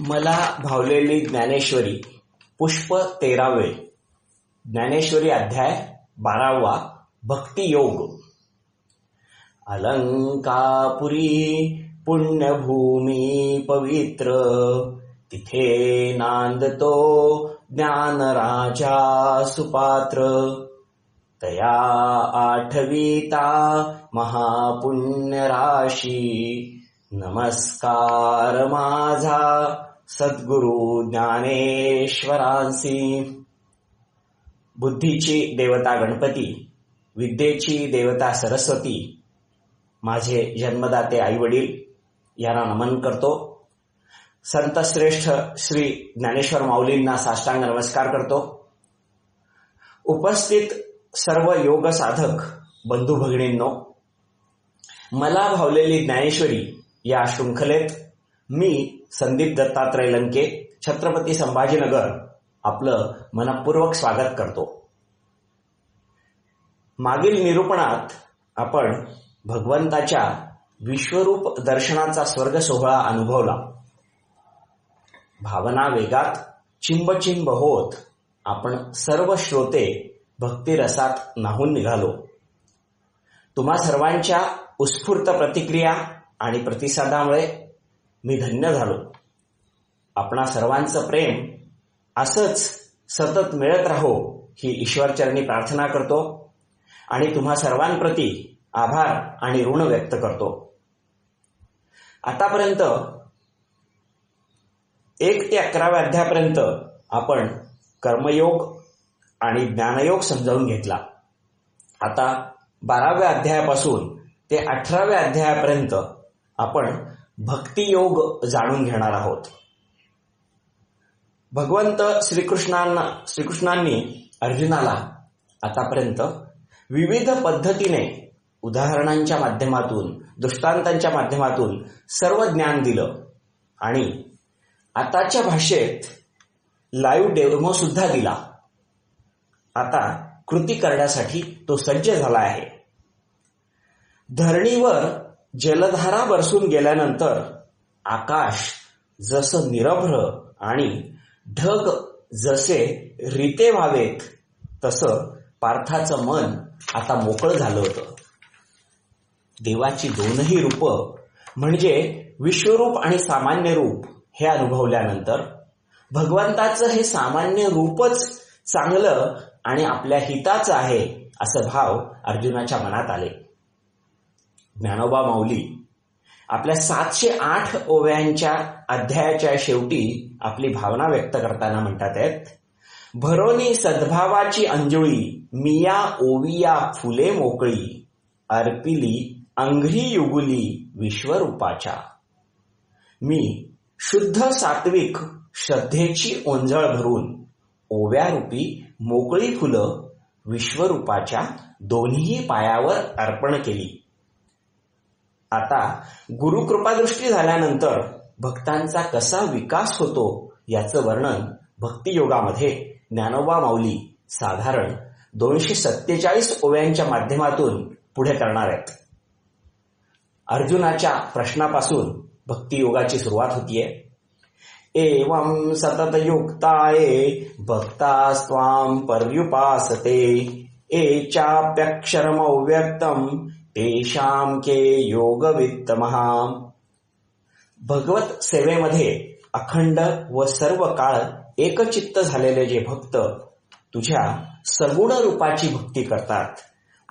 मला भावलेली ज्ञानेश्वरी पुष्प तेरावे ज्ञानेश्वरी अध्याय बारावा भक्तियोग अलंकापुरी पुण्यभूमी पवित्र. तिथे नांदतो ज्ञानराजा सुपात्र. तया आठविता महापुण्यराशी. नमस्कार माझा सद्गुरु ज्ञानेश्वरांसी। बुद्धीची देवता गणपती विद्येची देवता सरस्वती माझे जन्मदाते आई वडील यांना नमन करतो. संतश्रेष्ठ श्री ज्ञानेश्वर माऊलींना साष्टांग नमस्कार करतो. उपस्थित सर्व योग साधक बंधू भगिनींनो मला भावलेली ज्ञानेश्वरी या शृंखलेत मी संदीप दत्तात्रय लंके छत्रपती संभाजीनगर आपलं मनपूर्वक स्वागत करतो. मागील निरूपणात आपण भगवंताच्या विश्वरूप दर्शनाचा स्वर्ग सोहळा अनुभवला. भावना वेगात चिंबचिंब होत आपण सर्व श्रोते भक्तिरसात नाहून निघालो. तुम्हा सर्वांच्या उत्स्फूर्त प्रतिक्रिया आणि प्रतिसादामुळे मी धन्य झालो. आपणा सर्वांचं प्रेम असंच सतत मिळत राहो ही ईश्वरचरणी प्रार्थना करतो आणि तुम्हा सर्वांप्रती आभार आणि ऋण व्यक्त करतो. आतापर्यंत एक ते अकराव्या अध्यायापर्यंत आपण कर्मयोग आणि ज्ञानयोग समजावून घेतला. आता बाराव्या अध्यायापासून ते अठराव्या अध्यायापर्यंत आपण भक्तियोग जाणून घेणार आहोत. भगवंत श्रीकृष्णांना श्रीकृष्णांनी अर्जुनाला आतापर्यंत विविध पद्धतीने उदाहरणांच्या माध्यमातून दृष्टांतांच्या माध्यमातून सर्व ज्ञान दिलं आणि आताच्या भाषेत लाईव्ह डेमो सुद्धा दिला. आता कृती करण्यासाठी तो सज्ज झाला आहे. धरणीवर जलधारा बरसून गेल्यानंतर आकाश जसं निरभ्र आणि ढग जसे रिते व्हावेत तसं पार्थाचं मन आता मोकळं झालं होतं. देवाची दोनही रूप म्हणजे विश्वरूप आणि सामान्य रूप हे अनुभवल्यानंतर भगवंताचं हे सामान्य रूपच चांगलं आणि आपल्या हिताचं आहे असं भाव अर्जुनाच्या मनात आले. ज्ञानोबा माऊली आपल्या सातशे आठ ओव्यांच्या अध्यायाच्या शेवटी आपली भावना व्यक्त करताना म्हणतात आहेत भरोनी सद्भावाची अंजुळी मिया ओविया फुले मोकळी अर्पिली अंघ्री युगुली विश्वरूपाच्या. मी शुद्ध सात्विक श्रद्धेची ओंजळ भरून ओव्यारूपी मोकळी फुलं विश्वरूपाच्या दोन्ही पायावर अर्पण केली. आता गुरुकृपादृष्टी झाल्यानंतर भक्तांचा कसा विकास होतो याचं वर्णन भक्तियोगामध्ये ज्ञानोबा माऊली साधारण दोनशे सत्तेचाळीस ओव्यांच्या माध्यमातून पुढे करणार आहेत. अर्जुनाच्या प्रश्नापासून भक्तियोगाची सुरुवात होतीये. एवं सततयुक्ताये भक्तास्त्वां पर्युपासते एचाप्यक्षरमव्यक्तम् तेषां के योगवित्तमः भगवत सेवेमध्ये अखंड व सर्व काळ एकचित्त झालेले जे भक्त तुझ्या सगुण रूपाची भक्ती करतात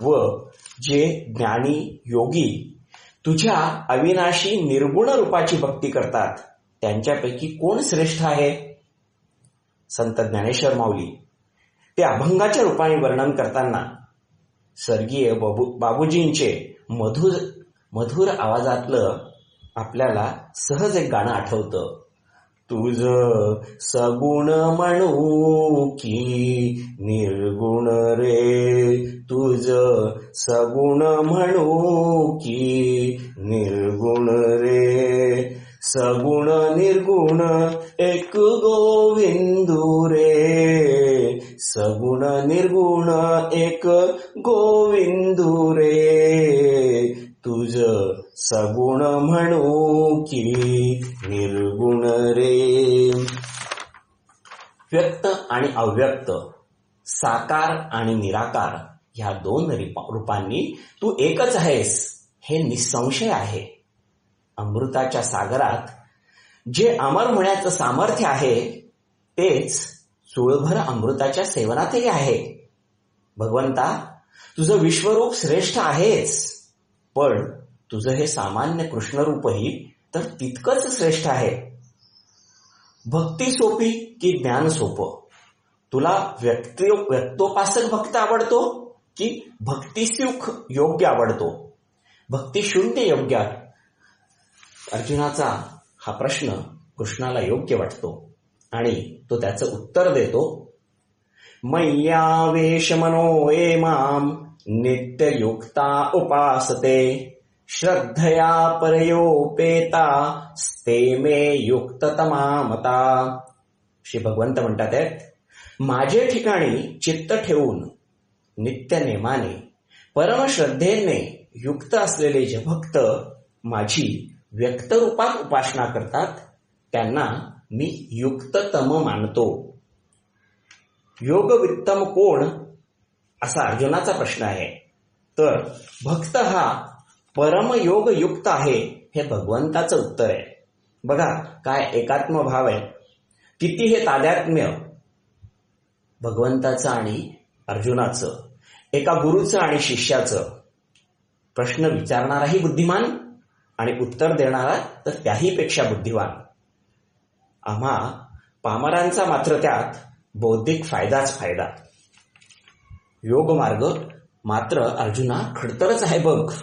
व जे ज्ञानी योगी तुझ्या अविनाशी निर्गुण रूपाची भक्ती करतात त्यांच्यापैकी कोण श्रेष्ठ आहे? संत ज्ञानेश्वर माऊली ते अभंगाच्या रूपाने वर्णन करताना स्वर्गीय बाबू बाबूजींचे मधुर मधुर आवाजातलं आपल्याला सहज एक गाणं आठवतं. तुझ सगुण म्हणू की निर्गुण रे तुझ सगुण म्हणू की निर्गुण रे. सगुण निर्गुण एक गोविंदू रे. सगुण निर्गुण एक गोविंदू रे. तुझ सगुण म्हणू की निर्गुण रे. व्यक्त आणि अव्यक्त साकार आणि निराकार ह्या दोन रूपांनी तू एकच आहेस हे निसंशय आहे. अमृताच्या सागरात जे अमर होण्याचं सामर्थ्य आहे तेच चुळभर अमृताच्या सेवनातही आहे. भगवंता तुझं विश्वरूप श्रेष्ठ आहेच. पण तुझं हे सामान्य कृष्णरूपही तर तितकंच श्रेष्ठ आहे. भक्ती सोपी की ज्ञान सोपं? तुला व्यक्ती व्यक्तोपासक भक्त आवडतो की भक्तिसुख योग्य आवडतो? भक्ती शून्य योग्य? अर्जुनाचा हा प्रश्न कृष्णाला योग्य वाटतो. आणि तो त्याचं उत्तर देतो मय्यावेश मनो एमाम माम नित्ययुक्ता उपासते श्रद्धया परयोपेता स्ते मे युक्ततमामता श्री भगवंत म्हणतात आहेत माझे ठिकाणी चित्त ठेवून नित्य नेमाने परमश्रद्धेने युक्त असलेले जे भक्त माझी व्यक्तरूपात उपासना करतात त्यांना मी युक्ततम मानतो. योगवित्तम कोण? असा अर्जुनाचा प्रश्न आहे. तर भक्त हा परमयोग युक्त आहे हे भगवंताचं उत्तर आहे. बघा काय एकात्म भाव आहे. किती हे तादात्म्य? भगवंताचं आणि अर्जुनाचं. एका गुरुचं आणि शिष्याचं. प्रश्न विचारणाराही बुद्धिमान आणि उत्तर देणारा तर त्याहीपेक्षा बुद्धिमान. आम्हा पामरांचा मात्र त्यात बौद्धिक फायदाच फायदा. योग मार्ग मात्र अर्जुना खडतरच आहे बघ.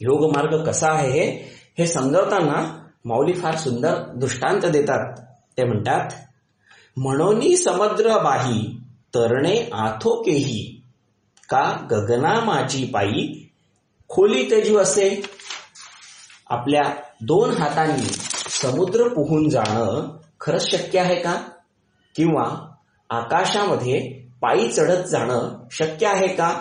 योग मार्ग कसा आहे हे हे समजवताना माऊली फार सुंदर दृष्टांत देतात. ते म्हणतात म्हणोनी समुद्र बाही तरणे आथोकेही का गगना माझी पायी खोली तेजू असे. आपल्या दोन हातांनी समुद्र पोहून जाणं खरंच शक्य आहे का? किंवा आकाशामध्ये पायी चढत जाणं शक्य आहे का?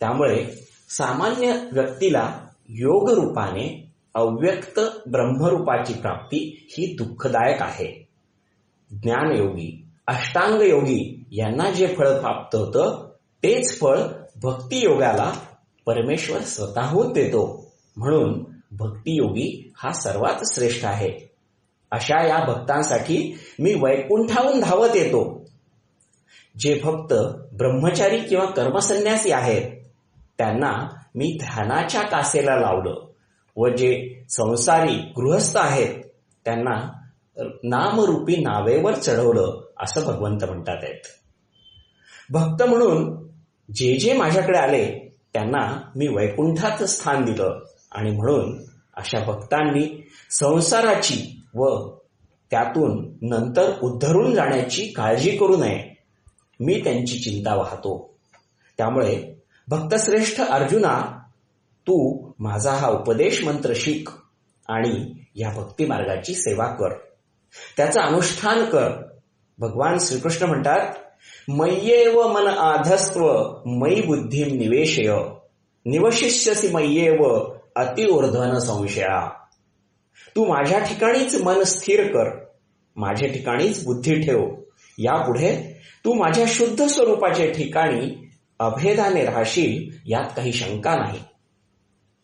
त्यामुळे सामान्य व्यक्तीला योग रूपाने अव्यक्त ब्रह्मरूपाची प्राप्ती ही दुःखदायक आहे. ज्ञानयोगी अष्टांग योगी यांना जे फळ प्राप्त होतं तेच फळ भक्तियोगाला परमेश्वर स्वतःहून देतो. म्हणून भक्तियोगी हा सर्वात श्रेष्ठ आहे. अशा या भक्तांसाठी मी वैकुंठाहून धावत येतो. जे भक्त ब्रह्मचारी किंवा कर्मसन्यासी आहेत त्यांना मी ध्यानाच्या कासेला लावलं व जे संसारी गृहस्थ आहेत त्यांना नामरूपी नावेवर चढवलं असं भगवंत म्हणतात आहेत. भक्त म्हणून जे जे माझ्याकडे आले त्यांना मी वैकुंठात स्थान दिलं. आणि म्हणून अशा भक्तांनी संसाराची व त्यातून नंतर उद्धरून जाण्याची काळजी करू नये मी त्यांची चिंता वाहतो. त्यामुळे भक्तश्रेष्ठ अर्जुना तू माझा हा उपदेश मंत्र शिक आणि या भक्ती मार्गाची सेवा कर. त्याचं अनुष्ठान कर. भगवान श्रीकृष्ण म्हणतात मय्येव मन आधस्त्व मयी बुद्धी निवेशय. निवशिष्यसी मय्येव अतिवर्धन संशया. तू माझ्या ठिकाणीच मन स्थिर कर माझ्या ठिकाणीच बुद्धी ठेव. यापुढे तू माझ्या शुद्ध स्वरूपाच्या ठिकाणी अभेदाने राहशील यात काही शंका नाही.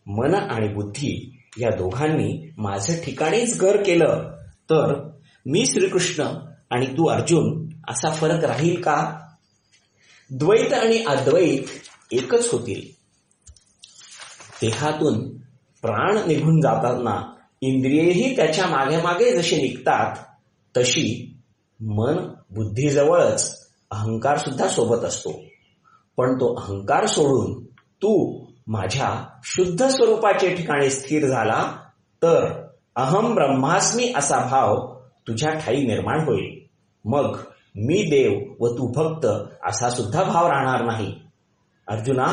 मन आणि बुद्धी या दोघांनी माझं ठिकाणीच घर केलं तर मी श्रीकृष्ण आणि तू अर्जुन असा फरक राहील का? द्वैत आणि अद्वैत एकच होतील. देहातून प्राण निघून जाताना इंद्रियेही त्याच्यामागे मागे जशी निघतात तशी मन बुद्धीजवळच अहंकार सुद्धा सोबत असतो. पण तो अहंकार सोडून तू माझ्या शुद्ध स्वरूपाचे ठिकाणी स्थिर झाला तर अहम ब्रह्मास्मी असा भाव तुझ्या ठाई निर्माण होईल. मग मी देव व तू भक्त असा सुद्धा भाव राहणार नाही. अर्जुना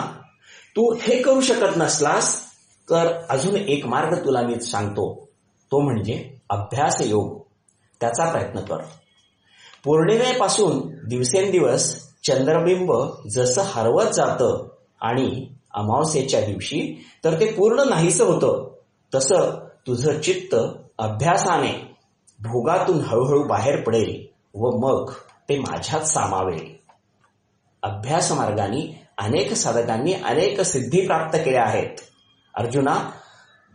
तू हे करू शकत नसलास तर अजून एक मार्ग तुला मी सांगतो. तो म्हणजे अभ्यास योग त्याचा प्रयत्न कर. पौर्णिमेपासून दिवसेंदिवस चंद्रबिंब जसं हरवत जातं आणि अमावस्येच्या दिवशी तर ते पूर्ण नाहीसं होतं. तसं तुझं चित्त अभ्यासाने भोगातून हळूहळू बाहेर पडेल व मग ते माझ्यात सामावेल. अभ्यास मार्गाने अनेक साधकांनी अनेक सिद्धी प्राप्त केल्या आहेत. अर्जुना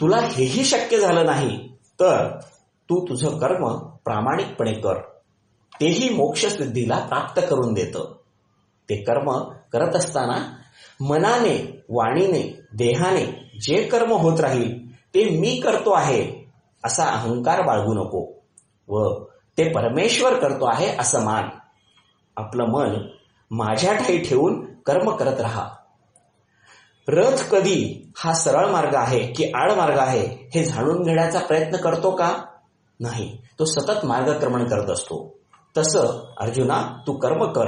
तुला हेही शक्य झालं नाही तर तू तुझं कर्म प्रामाणिकपणे कर. तेही मोक्षसिद्धीला प्राप्त करून देतं. ते कर्म करत असताना मनाने वाणीने देहाने जे कर्म होत राहील ते मी करतो आहे असा अहंकार बाळगू नको. व ते परमेश्वर करतो आहे असं मान. आपलं मन माझ्या ठाई ठेवून कर्म करत राहा. रथ कधी हा सरळ मार्ग आहे की आड मार्ग आहे हे जाणून घेण्याचा प्रयत्न करतो का? नाही. तो सतत मार्गक्रमण करत असतो. तसं अर्जुना तू कर्म कर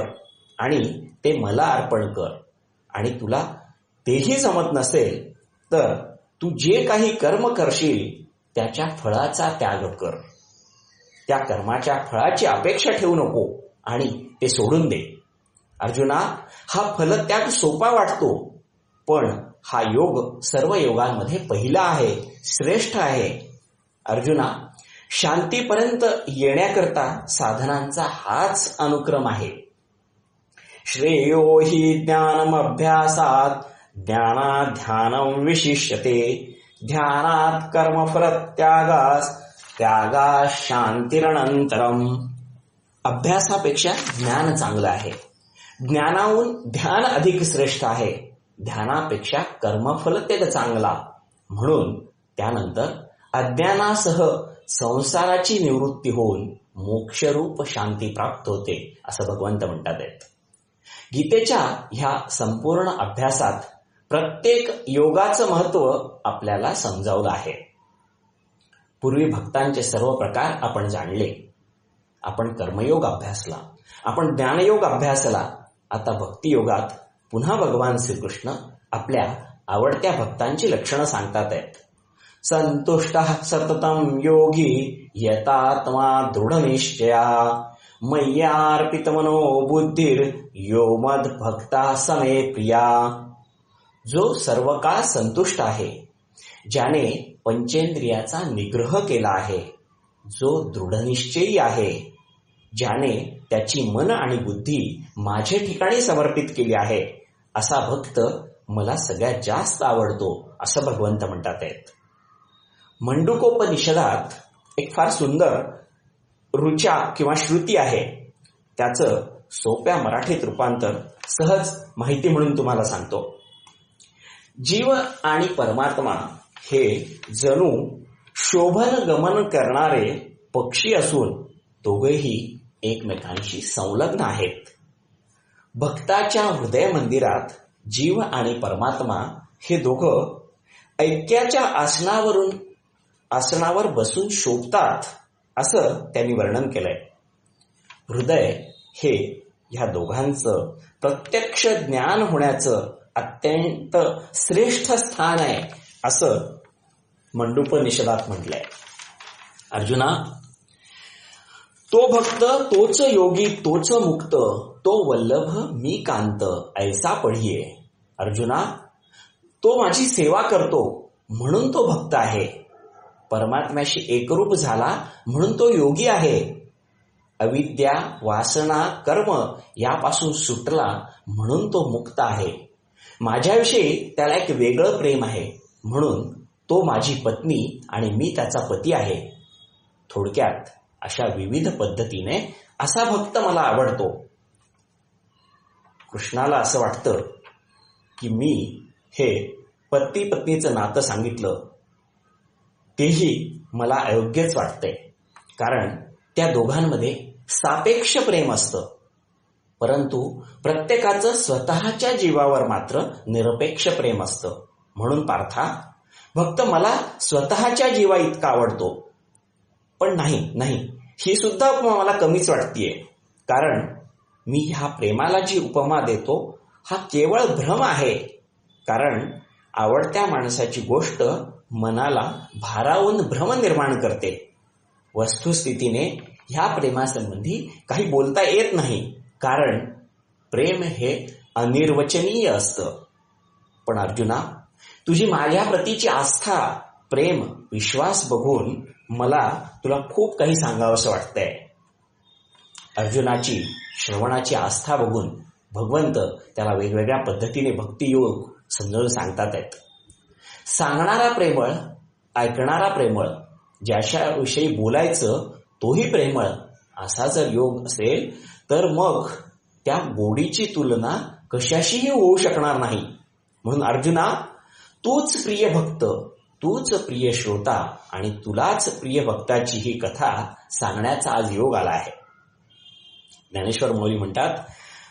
आणि ते मला अर्पण कर. आणि तुला तेही जमत नसेल तर तू जे काही कर्म करशील त्याच्या फळाचा त्याग कर. त्या कर्माच्या फळाची अपेक्षा ठेवू नको आणि ते सोडून दे. अर्जुना हा फलत्याग सोपा वाटतो. पण हा योग सर्व योगांमध्ये पहिला आहे श्रेष्ठ आहे. अर्जुना शांतीपर्यंत येण्याकरता साधनांचा हाच अनुक्रम आहे. श्रेयो हि ज्ञानमभ्यासात ज्ञानात ध्यानं विशिष्यते. ध्यानात कर्मफलत्यागास त्यागास शांतीरनंतरम अभ्यासापेक्षा ज्ञान चांगलं आहे. ज्ञानाहून ध्यान अधिक श्रेष्ठ आहे. ध्यानापेक्षा कर्मफल ते चांगला. म्हणून त्यानंतर अज्ञानासह संसाराची निवृत्ती होऊन मोक्षरूप शांती प्राप्त होते असं भगवंत म्हणतात. आहेत गीतेच्या ह्या संपूर्ण अभ्यासात प्रत्येक योगाचं महत्त्व आपल्याला समजावलं आहे. पूर्वी भक्तांचे सर्व प्रकार आपण जाणले. आपण कर्मयोग अभ्यासला आपण ज्ञानयोग अभ्यासला आता भक्तियोगात पुन्हा भगवान श्रीकृष्ण आपल्या आवडत्या भक्तांची लक्षणं सांगतात आहेत. संतुष्ट सततम योगी यतात्मा दृढनिश्चया. मय्यार्पितमनो बुद्धिर यो मद भक्ता समे प्रिया. जो सर्व काळ संतुष्ट आहे ज्याने पंचेंद्रियाचा निग्रह केला आहे जो दृढनिश्चयी आहे ज्याने त्याची मन आणि बुद्धी माझे ठिकाणी समर्पित केली आहे. असा भक्त मला सगळ्यात जास्त आवडतो असं भगवंत म्हणतात आहेत. मंडुकोपनिषदात एक फार सुंदर रुचा किंवा श्रुती आहे. त्याचं सोप्या मराठीत रूपांतर सहज माहिती म्हणून तुम्हाला सांगतो. जीव आणि परमात्मा हे जणू शोभन गमन करणारे पक्षी असून दोघेही एकमेकांशी संलग्न आहेत. भक्ताच्या हृदय मंदिरात जीव आणि परमात्मा हे दोघं ऐक्याच्या आसनावरून आसनावर बसून शोभतात असं त्यांनी वर्णन केलंय. हृदय हे ह्या दोघांचं प्रत्यक्ष ज्ञान होण्याचं अत्यंत श्रेष्ठ स्थान आहे असं मंडूपनिषदात म्हटलंय. अर्जुना तो भक्त तोच योगी तोच मुक्त. तो वल्लभ मी कांत ऐसा पढिये. अर्जुना तो माझी सेवा करतो म्हणून तो भक्त आहे. परमात्म्याशी एकरूप झाला म्हणून तो योगी आहे. अविद्या वासना कर्म यापासून सुटला म्हणून तो मुक्त आहे. माझ्याविषयी त्याला एक वेगळं प्रेम आहे. म्हणून तो माझी पत्नी आणि मी त्याचा पती आहे. थोडक्यात अशा विविध पद्धतीने असा भक्त मला आवडतो. कृष्णाला असं वाटतं की मी हे पती पत्नीचं नातं सांगितलं तेही मला अयोग्यच वाटतंय. कारण त्या दोघांमध्ये सापेक्ष प्रेम असतं. परंतु प्रत्येकाचं स्वतःच्या जीवावर मात्र निरपेक्ष प्रेम असतं. म्हणून पार्था फक्त मला स्वतःच्या जीवा इतका आवडतो. पण नाही नाही. ही सुद्धा मला कमीच वाटतीये. कारण मी ह्या प्रेमाला जी उपमा देतो हा केवळ भ्रम आहे. कारण आवडत्या माणसाची गोष्ट मनाला भारावून भ्रम निर्माण करते. वस्तुस्थितीने ह्या प्रेमासंबंधी काही बोलता येत नाही. कारण प्रेम हे अनिर्वचनीय असतं. पण अर्जुना तुझी माझ्या प्रतीची आस्था प्रेम विश्वास बघून मला तुला खूप काही सांगावंसं वाटतंय. अर्जुनाची श्रवणाची आस्था बघून भगवंत त्याला वेगवेगळ्या पद्धतीने भक्तियोग समजावून सांगतात आहेत. सांगणारा प्रेमळ ऐकणारा प्रेमळ ज्याच्याविषयी बोलायचं तोही प्रेमळ असा जर योग असेल तर मग त्या गोडीची तुलना कशाशीही होऊ शकणार नाही. म्हणून अर्जुना तूच प्रिय भक्त तूच प्रिय श्रोता आणि तुलाच प्रिय भक्ताची ही कथा सांगण्याचा आज योग आला आहे. ज्ञानेश्वर मौली म्हणतात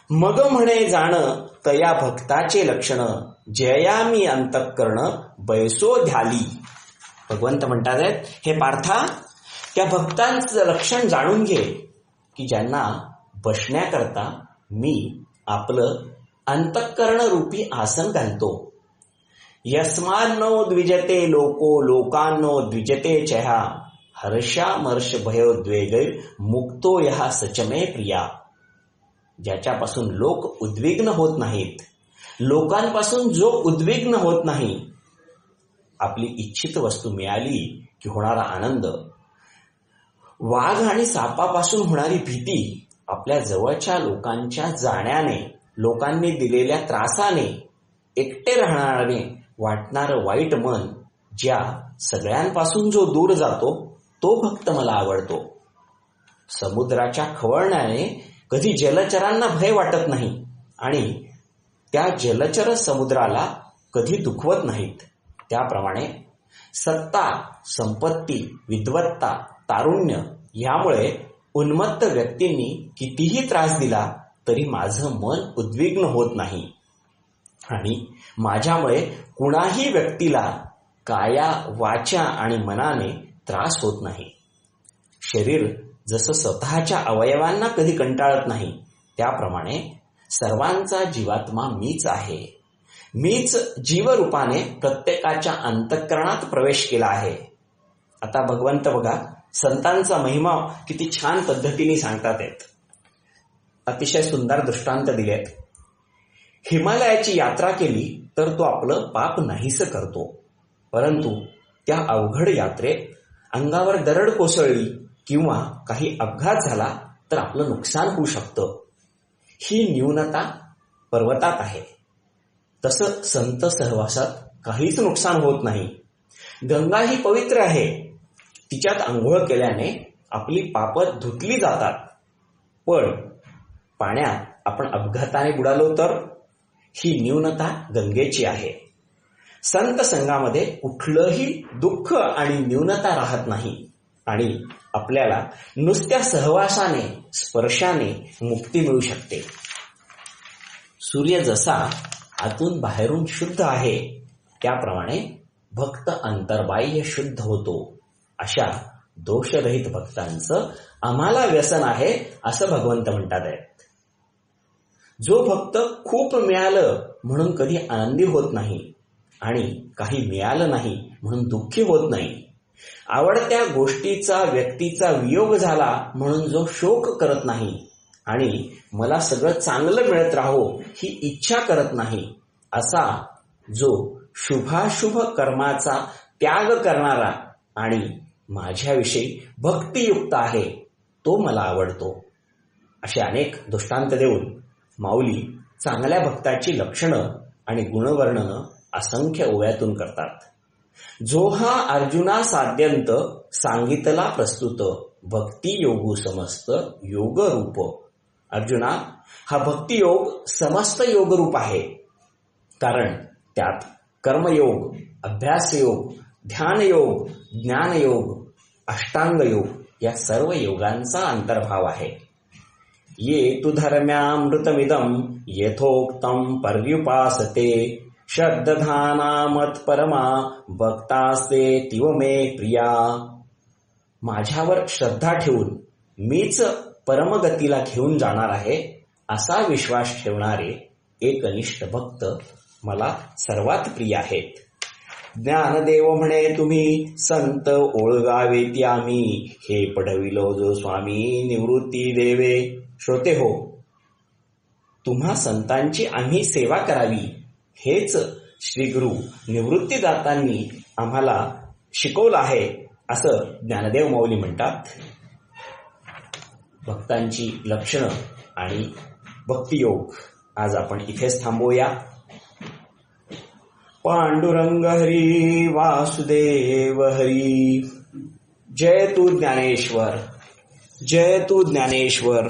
मग म्हणे जाण तया भक्ताचे लक्षण जया मी अंतःकरण बैसो ध्याली. भगवंत म्हणतात हे पार्था त्या भक्तांचं लक्षण जाणून घे की ज्यांना बसण्याकरता मी आपलं अंतःकरण रूपी आसन घालतो. यस्मानो द्विजते लोको लोकांनो द्विजते चहा. हर्षामर्ष भयोद्वेगैर मुक्तो यहा सचमे प्रिया. ज्याच्यापासून लोक उद्विग्न होत नाहीत. लोकांपासून जो उद्विग्न होत नाही. आपली इच्छित वस्तू मिळाली की होणारा आनंद. वाघ आणि सापापासून होणारी भीती आपल्या जवळच्या लोकांच्या जाण्याने लोकांनी दिलेल्या त्रासाने एकटे राहणारे वाटणारं वाईट मन ज्या सगळ्यांपासून जो दूर जातो तो भक्त मला आवडतो. समुद्राच्या खवळण्याने कधी जलचरांना भय वाटत नाही आणि त्या जलचर समुद्राला कधी दुखवत नाहीत. त्याप्रमाणे सत्ता संपत्ती विद्वत्ता तारुण्य यामुळे उन्मत्त व्यक्तींनी कितीही त्रास दिला तरी माझं मन उद्विग्न होत नाही. आणि माझ्यामुळे कुणाही व्यक्तीला काया वाचा आणि मनाने त्रास होत नाही. शरीर जसं स्वतःच्या अवयवांना कधी कंटाळत नाही त्याप्रमाणे सर्वांचा जीवात्मा मीच आहे. मीच जीवरूपाने प्रत्येकाच्या अंतःकरणात प्रवेश केला आहे. आता भगवंत बघा संतांचा महिमा किती छान पद्धतीने सांगतात आहेत. अतिशय सुंदर दृष्टांत दिलेत. हिमालयाची यात्रा केली तर तो आपलं पाप नाहीस करतो. परंतु त्या अवघड यात्रेत अंगावर दरड कोसळली किंवा काही अपघात झाला तर आपलं नुकसान होऊ शकतं. ही न्यूनता पर्वतात आहे. तसं संत सहवासात काहीच नुकसान होत नाही. गंगा ही पवित्र आहे. तिच्यात आंघोळ केल्याने आपली पाप धुतली जातात. पण पाण्यात आपण अपघाताने बुडालो तर? ही न्यूनता गंगेची आहे. संत संघामध्ये कुठलंही दुःख आणि न्यूनता राहत नाही. आणि आपल्याला नुसत्या सहवासाने स्पर्शाने मुक्ती मिळू शकते. सूर्य जसा आतून बाहेरून शुद्ध आहे त्याप्रमाणे भक्त अंतर्बाह्य शुद्ध होतो. अशा दोषरहित भक्तांचं आम्हाला व्यसन आहे असं भगवंत म्हणतात आहेत. जो भक्त खूप मिळालं म्हणून कधी आनंदी होत नाही आणि काही मिळालं नाही म्हणून दुःखी होत नाही. आवडत्या गोष्टीचा व्यक्तीचा वियोग झाला म्हणून जो शोक करत नाही आणि मला सगळं चांगलं मिळत राहो ही इच्छा करत नाही असा जो शुभाशुभ कर्माचा त्याग करणारा आणि माझ्याविषयी भक्तियुक्त आहे तो मला आवडतो. असे अनेक दृष्टांत देऊन माऊली चांगल्या भक्ताची लक्षणं आणि गुणवर्णनं असंख्य ओव्यातून करतात. जो हा अर्जुना साध्यंत सांगितला प्रस्तुत भक्ती योगू समस्त योग रूप. अर्जुना हा भक्तियोग समस्त योग रूप आहे. कारण त्यात कर्मयोग अभ्यासयोग ध्यानयोग ज्ञानयोग अष्टांग योग या सर्व योगांचा अंतर्भाव आहे. ये तु धर्म्यामृतमिदं यथोक्तं पर्युपासते. श्रद्धाना मत्परमा भक्तास्ते तिव मे प्रिया. माझ्यावर श्रद्धा ठेवून मीच परमगतीला घेऊन जाणार आहे असा विश्वास ठेवणारे एकनिष्ठ भक्त मला सर्वात प्रिय आहेत. ज्ञानदेव म्हणे तुम्ही संत ओळगावे आम्ही हे पढविलो जो स्वामी निवृत्ती देवे. श्रोते हो तुम्हा संतांची आम्ही सेवा करावी. हेच श्री गुरु निवृत्तीदातांनी आम्हाला शिकवलं आहे असं ज्ञानदेव माऊली म्हणतात. भक्तांची लक्षणं आणि भक्तियोग आज आपण इथेच थांबूया पांडुरंग हरी वासुदेव हरी जय तू ज्ञानेश्वर जय तू ज्ञानेश्वर.